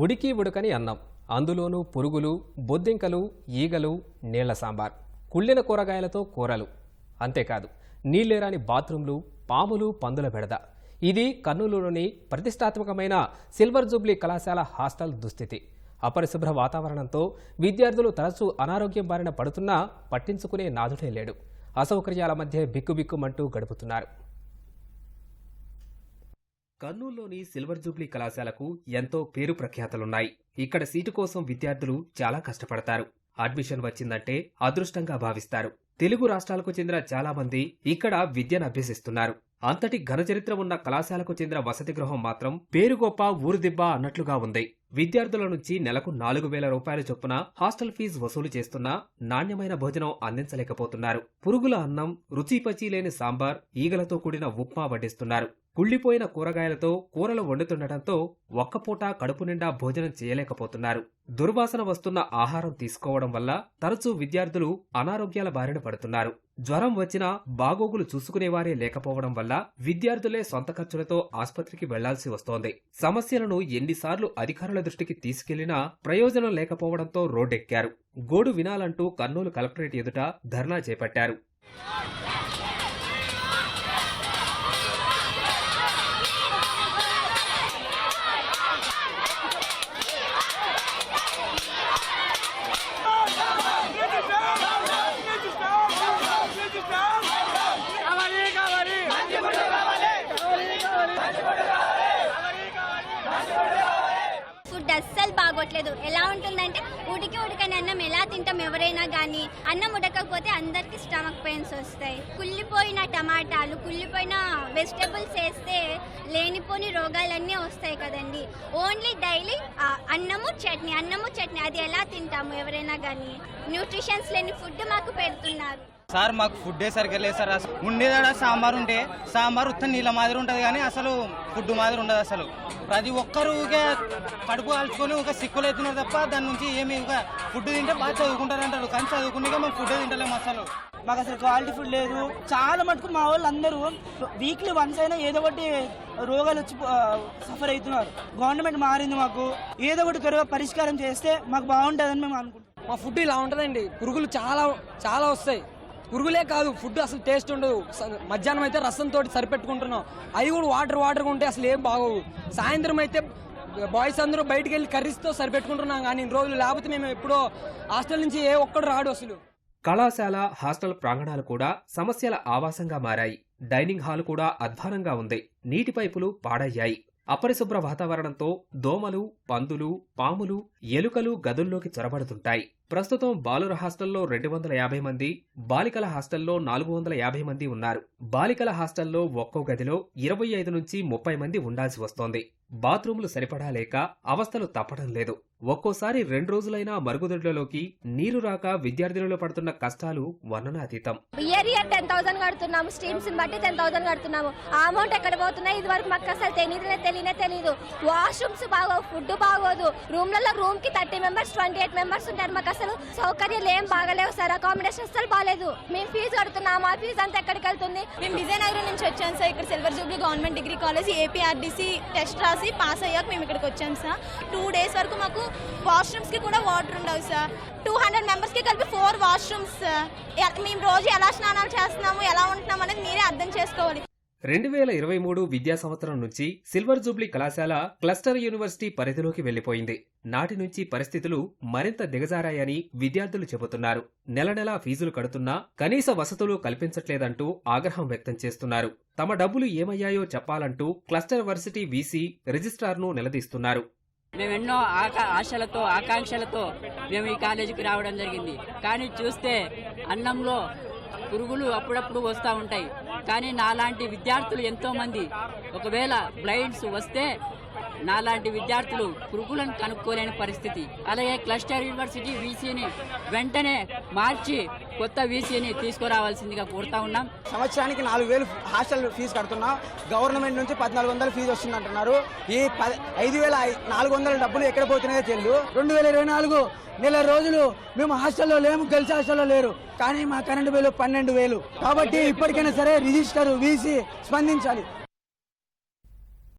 ఉడికి ఉడకని అన్నం. అందులోనూ పురుగులు బొద్దింకలు ఈగలు నీళ్ళ సాంబార్. కుళ్ళిన కూరగాయలతో కూరలు. అంతేకాదు నీళ్ళేరాని బాత్రూంలు పాములు పందుల బెడద. ఇది కర్నూలులోని ప్రతిష్టాత్మకమైన సిల్వర్ జూబ్లీ కళాశాల హాస్టల్ దుస్థితి. అపరిశుభ్ర వాతావరణంతో విద్యార్థులు తరచూ అనారోగ్యం బారిన పడుతున్నా పట్టించుకునే నాదుడే లేడు. అసౌకర్యాల మధ్య బిక్కుబిక్కుమంటూ గడుపుతున్నారు. కర్నూలులోని సిల్వర్ జూబ్లీ కళాశాలకు ఎంతో పేరు ప్రఖ్యాతలున్నాయి. ఇక్కడ సీటు కోసం విద్యార్థులు చాలా కష్టపడతారు. అడ్మిషన్ వచ్చిందంటే అదృష్టంగా భావిస్తారు. తెలుగు రాష్ట్రాలకు చెందిన చాలా మంది ఇక్కడ విద్యను అభ్యసిస్తున్నారు. అంతటి ఘనచరిత్ర ఉన్న కళాశాలకు చెందిన వసతి గృహం మాత్రం పేరు గొప్ప ఊరు దిబ్బ అన్నట్లుగా ఉంది. విద్యార్థుల నుంచి నెలకు నాలుగు వేల రూపాయల చొప్పున హాస్టల్ ఫీజు వసూలు చేస్తున్నా నాణ్యమైన భోజనం అందించలేకపోతున్నారు. పురుగుల అన్నం రుచిపచి లేని సాంబార్ ఈగలతో కూడిన ఉప్మా వడ్డిస్తున్నారు. కుళ్ళిపోయిన కూరగాయలతో కూరలు వండుతుండటంతో ఒక్కపూట కడుపు నిండా భోజనం చేయలేకపోతున్నారు. దుర్వాసన వస్తున్న ఆహారం తీసుకోవడం వల్ల తరచూ విద్యార్థులు అనారోగ్యాల బారిన పడుతున్నారు. జ్వరం వచ్చినా బాగోగులు చూసుకునేవారే లేకపోవడం వల్ల విద్యార్థులే సొంత ఖర్చులతో ఆసుపత్రికి వెళ్ళాల్సి వస్తోంది. సమస్యలను ఎన్నిసార్లు అధికారుల దృష్టికి తీసుకెళ్ళినా ప్రయోజనం లేకపోవడంతో రోడ్డెక్కారు. గోడు వినాలంటూ కర్నూలు కలెక్టరేట్ ఎదుట ధర్నా చేపట్టారు. పోవట్లేదు. ఎలా ఉంటుందంటే ఉడికి ఉడికని అన్నం ఎలా తింటాం ఎవరైనా కానీ అన్నం ఉడకకపోతే అందరికి స్టమక్ పెయిన్స్ వస్తాయి. కుళ్ళిపోయిన టమాటాలు కుళ్ళిపోయిన వెజిటబుల్స్ వేస్తే లేనిపోని రోగాలన్నీ వస్తాయి కదండి. ఓన్లీ డైలీ అన్నము చట్నీ అన్నము చట్నీ అది ఎలా తింటాము ఎవరైనా కానీ న్యూట్రిషన్స్ లేని ఫుడ్ మాకు పెడుతున్నారు. సార్ మాకు ఫుడ్ సరిగ్గా లేదు సార్. అసలు ఉండేదాడ సాంబార్ ఉంటే సాంబార్ ఉత్త నీళ్ళ మాదిరి ఉంటుంది కానీ అసలు ఫుడ్ మాదిరి ఉండదు అసలు. ప్రతి ఒక్కరు కడుపు కాల్చుకొని ఒక సిక్కులు అవుతున్నారు తప్ప దాని నుంచి ఏమి ఇంకా ఫుడ్ తింటే బాగా చదువుకుంటారు అంటారు కానీ చదువుకుంటే మేము ఫుడ్ తింటలేము అసలు. మాకు అసలు క్వాలిటీ ఫుడ్ లేదు. చాలా మటుకు మా వాళ్ళు అందరూ వీక్లీ వన్స్ అయినా ఏదో ఒకటి రోగాలు వచ్చి సఫర్ అవుతున్నారు. గవర్నమెంట్ మారింది మాకు. ఏదో ఒకటి త్వరగా పరిష్కారం చేస్తే మాకు బాగుంటుందని మేము అనుకుంటున్నాం. మా ఫుడ్ ఇలా ఉంటుందండి. పురుగులు చాలా చాలా వస్తాయి. పురుగులే కాదు ఫుడ్ అసలు టేస్ట్ ఉండదు. స- మధ్యాహ్నం అయితే రసంతో సరిపెట్టుకుంటున్నాం. అవి కూడా వాటర్ వాటర్ ఉంటే అసలు ఏం బాగోవు. సాయంత్రం అయితే బాయ్స్ అందరూ బయటికి వెళ్ళి కర్రీస్తో సరిపెట్టుకుంటున్నాం కానీ ఇన్ని రోజులు లేకపోతే మేము ఎప్పుడో హాస్టల్ నుంచి ఏ ఒక్కడు రాడు అసలు. కళాశాల హాస్టల్ ప్రాంగణాలు కూడా సమస్యల ఆవాసంగా మారాయి. డైనింగ్ హాల్ కూడా అధ్వానంగా ఉంది. నీటి పైపులు పాడయ్యాయి. అపరిశుభ్ర వాతావరణంతో దోమలు పందులు పాములు ఎలుకలు గదుల్లోకి చొరబడుతుంటాయి. ప్రస్తుతం బాలుర హాస్టల్లో రెండు వందల యాభై మంది బాలికల హాస్టల్లో నాలుగు వందల యాభై మంది ఉన్నారు. బాలికల హాస్టల్లో ఒక్కో గదిలో ఇరవై ఐదు నుంచి ముప్పై మంది ఉండాల్సి వస్తోంది. బాత్రూంలు సరిపడా లేక అవస్థలు తప్పడం లేదు. ఒక్కోసారి రెండు రోజులైనా మరుగుదొడ్లలోకి నీరు రాక విద్యార్థులలో పడుతున్న కష్టాలు వర్ణనాతీతం. ఇయర్ ఇయర్ టెన్ థౌసండ్ కడుతున్నాము స్ట్రీమ్స్ బట్టి టెన్ థౌసండ్ కడుతున్నాము. ఆ అమౌంట్ ఎక్కడ పోతున్నాయి? ఇది వరకు మాకు అసలు తెలియదునే తెలియనే తెలియదు వాష్రూమ్స్ బాగోవు ఫుడ్ బాగోదు. రూమ్లలో రూమ్కి thirty members twenty eight members ఉంటారు మాకు అసలు సౌకర్యాలు ఏం బాగలేవు సార్. అకామిడేషన్ అసలు బాగాలేదు మేము ఫీజు కడుతున్నాం ఆ ఫీజు అంతా ఎక్కడికి వెళ్తుంది? మేము విజయనగరం నుంచి వచ్చాం సార్. ఇక్కడ silver jubilee government degree college APRDC test రాసి పాస్ అయ్యాక మేము ఇక్కడికి వచ్చాం సార్. టూ డేస్ వరకు మాకు వాష్రూమ్స్కి కూడా వాటర్ ఉండవు సార్. టూ హండ్రెడ్ మెంబర్స్కి కలిపి ఫోర్ వాష్రూమ్స్ సార్. మేము రోజు ఎలా స్నానాలు చేస్తున్నాము ఎలా ఉంటున్నాం అనేది మీరే అర్థం చేసుకోవాలి. రెండు వేల ఇరవై మూడు విద్యా సంవత్సరం నుంచి సిల్వర్ జూబ్లీ కళాశాల క్లస్టర్ యూనివర్సిటీ పరిధిలోకి వెళ్ళిపోయింది నాటి నుంచి పరిస్థితులు మరింత దిగజారాయని విద్యార్థులు చెబుతున్నారు. నెల నెలా ఫీజులు కడుతున్నా కనీస వసతులు కల్పించట్లేదంటూ ఆగ్రహం వ్యక్తం చేస్తున్నారు. తమ డబ్బులు ఏమయ్యాయో చెప్పాలంటూ క్లస్టర్ వర్సిటీ వీసీ రిజిస్ట్రార్ను నిలదీస్తున్నారు. మేమెన్నో ఆకా ఆశలతో ఆకాంక్షలతో మేము ఈ కాలేజీకి రావడం జరిగింది. కానీ చూస్తే అన్నంలో పురుగులు అప్పుడప్పుడు వస్తూ ఉంటాయి. కానీ నాలాంటి విద్యార్థులు ఎంతోమంది ఒకవేళ బ్లైండ్స్ వస్తే నాలాంటి విద్యార్థులు పురుగులను కనుక్కోలేని పరిస్థితి. అలాగే క్లస్టర్ యూనివర్సిటీ వీసీని వెంటనే మార్చి కొత్త వీసీని తీసుకురావాల్సిందిగా కోరుతా ఉన్నాం. సంవత్సరానికి నాలుగు వేలు హాస్టల్ ఫీజు కడుతున్నాం. గవర్నమెంట్ నుంచి పద్నాలుగు వందల ఫీజు వస్తుంది అంటున్నారు ఈ ప- ఐదు వేల నాలుగు వందల డబ్బులు ఎక్కడ పోతున్నాయో తెలియదు. రెండు వేల ఇరవై నాలుగు నెల రోజులు మేము హాస్టల్లో లేము గర్ల్స్ హాస్టల్లో లేరు. కానీ మా కరెంటు బిల్లు పన్నెండు వేలు. కాబట్టి ఇప్పటికైనా సరే రిజిస్టర్ వీసీ స్పందించాలి.